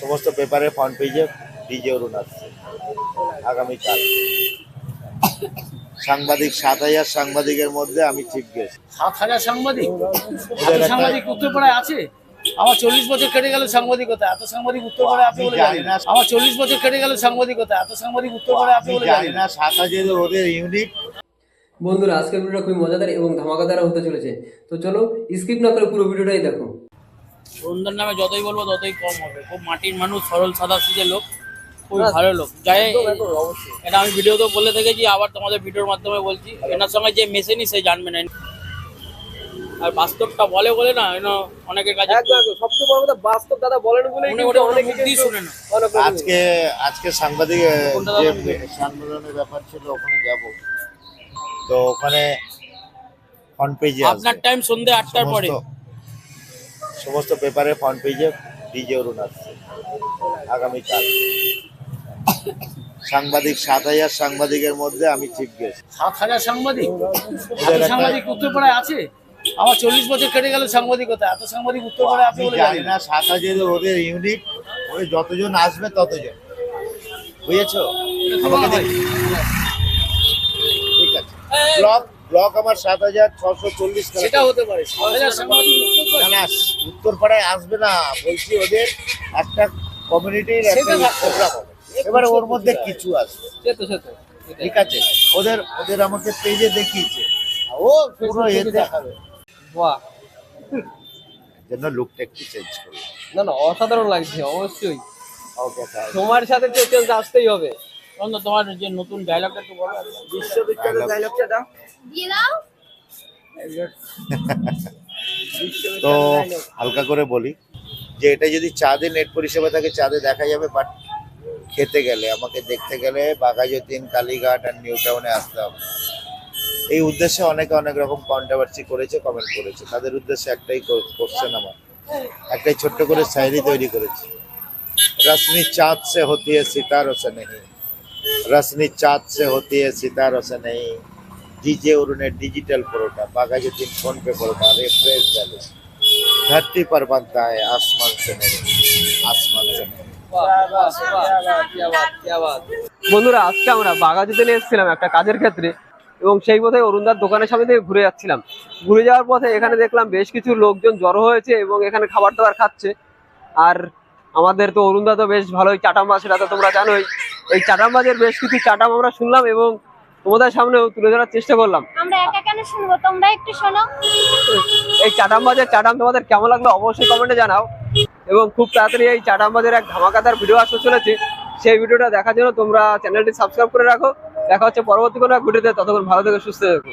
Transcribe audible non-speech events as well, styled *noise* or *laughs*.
সমস্ত পেপারে ফ্রন্ট পেজে ডিজে অরুণ আসছে আগামীকাল। সাংবাদিক সাত হাজার সাংবাদিকের মধ্যে আমি চিফ গেস্ট সাত হাজার সাংবাদিক? সাংবাদিক উত্তরপাড়ায় আছে? আমার চল্লিশ বছর কেটে গেল সাংবাদিকতা এত সাংবাদিক বলে আমি জানি জানি না। আমার চল্লিশ বছর কেটে গেল সাংবাদিকতা এত সাংবাদিক উত্তরপাড়ায় আছে আমি বলে জানি জানি না না সাত হাজার ওদের ইউনিট বন্ধুরা আজকের ভিডিওটা খুবই মজাদার এবং ধামাকাদার হতে চলেছে। তো চলো স্কিপ না করে পুরো ভিডিওটাই দেখো। বন্ধুর নামে যতই বলব ততই কম হবে। খুব মাটির মানুষ সরল সাদা সিজের লোক। খুবই ভালো লোক। যাই এটা আমি ভিডিওতেও বলে থেকেছি আবার তোমাদের ভিডিওর মাধ্যমে বলছি। এনার সঙ্গে যে মেশেনি সে জানবে না। আর বাস্তবটা বলে বলে না এনো অনেকের কাছে সবচেয়ে বড় কথা বাস্তব দাদা বলেন বলে ওটা অনেক মুক্তি শুনে না। আজকে আজকে সাংবাদিক যে? সম্মেলনের ব্যাপার ছিল ওখানে যাব। তো ওখানে ফ্রন্ট পেজে আপনার টাইম সন্ধ্যে আটটার পরে। সমস্ত পেপারে ফ্রন্ট পেজে ডিজে অরুণ আসছে আগামীকাল সাংবাদিক সাত হাজার সাংবাদিকের মধ্যে আমি চিফ গেস্ট সাত হাজার সাংবাদিক? সাংবাদিক উত্তরপাড়ায় আছে? আমার চল্লিশ বছর কেটে গেল সাংবাদিকতা এত সাংবাদিক উত্তরপাড়ায় আছে জানি না সাত হাজার ওদের ইউনিট ওই যতজন আসবে ততজন। বুঝেছ? ঠিক আছে। ব্লক ব্লক আমার সাত হাজার ছশো চল্লিশ সেটা হতে পারে। না, উত্তরপাড়ায় আসবে না। বলছি ওদের একটা কমিউনিটির একটা প্রোগ্রাম হবে। এবারে ওর মধ্যে কিছু আসবে। ঠিক আছে। ওদের ওদের আমাকে পেজে দেখিয়েছে। ও পুরো এ দেখাবে। বাহ। জন্য লুকটা একটু চেঞ্জ করবে না না অসাধারণ লাগছে অবশ্যই। ওকে স্যার সময়ের সাথে চেঞ্জ আসতেই হবে। তোমার যে নতুন ডায়লগটা একটু বলো। ডায়লগটা দাও। *laughs* তো হালকা করে বলি যে এটা যদি চাঁদে নেট পরিষেবা থাকে চাঁদে দেখা যাবে বাট খেতে গেলে আমাকে দেখতে গেলে বাঘাযতীন কালীঘাট আর নিউ টাউনে আসতে হবে। এই উদ্দেশ্যে অনেকে অনেক রকম কন্ট্রাভার্সি করেছে কমেন্ট করেছে। তাদের উদ্দেশ্যে একটাই করছেন আমার। একটাই ছোট্ট করে শায়রি তৈরি করেছে। রশ্মি চাঁদ সে হতি সিতার সে নেই नहीं रश्मि चाँद से होती है सितारों से नहीं डीजे उन्होंने डिजिटल परोटा बागाजुद्दीन फोन पे परोटा रेफ्रेश बैलेंस धरती पर बनता है आसमान से नहीं आसमान से नहीं বন্ধুরা আজকে আমরা বাগাজুতে নিয়ে এসেছিলাম একটা কাজের ক্ষেত্রে এবং সেই পথে অরুণদার দোকানের সামনে থেকে ঘুরে যাচ্ছিলাম ঘুরে যাওয়ার পথে এখানে দেখলাম বেশ কিছু লোকজন জড়ো হয়েছে এবং এখানে খাবার দাবার খাচ্ছে আর আমাদের তো অরুণদা তো বেশ ভালোই চাটাম মাছ সেটা তো তোমরা জানোই এই চাটাম মাছের বেশ কিছু চাটাম আমরা শুনলাম এবং তোমাদের সামনেও তুলে ধরার চেষ্টা করলাম। আমরা একা কেন শুনব? তোমরা একটু শোনো। এই চাটাম বাজের চাটাম তোমাদের কেমন লাগল অবশ্যই কমেন্টে জানাও। এবং খুব তাড়াতাড়ি এই চাটাম বাজের এক ধামাকাদার ভিডিও আসতে চলেছে। সেই ভিডিওটা দেখার জন্য তোমরা চ্যানেলটি সাবস্ক্রাইব করে রাখো। দেখা হচ্ছে পরবর্তী কোনো ভিডিওতে ততক্ষণ ভালো থেকে সুস্থ থেকো।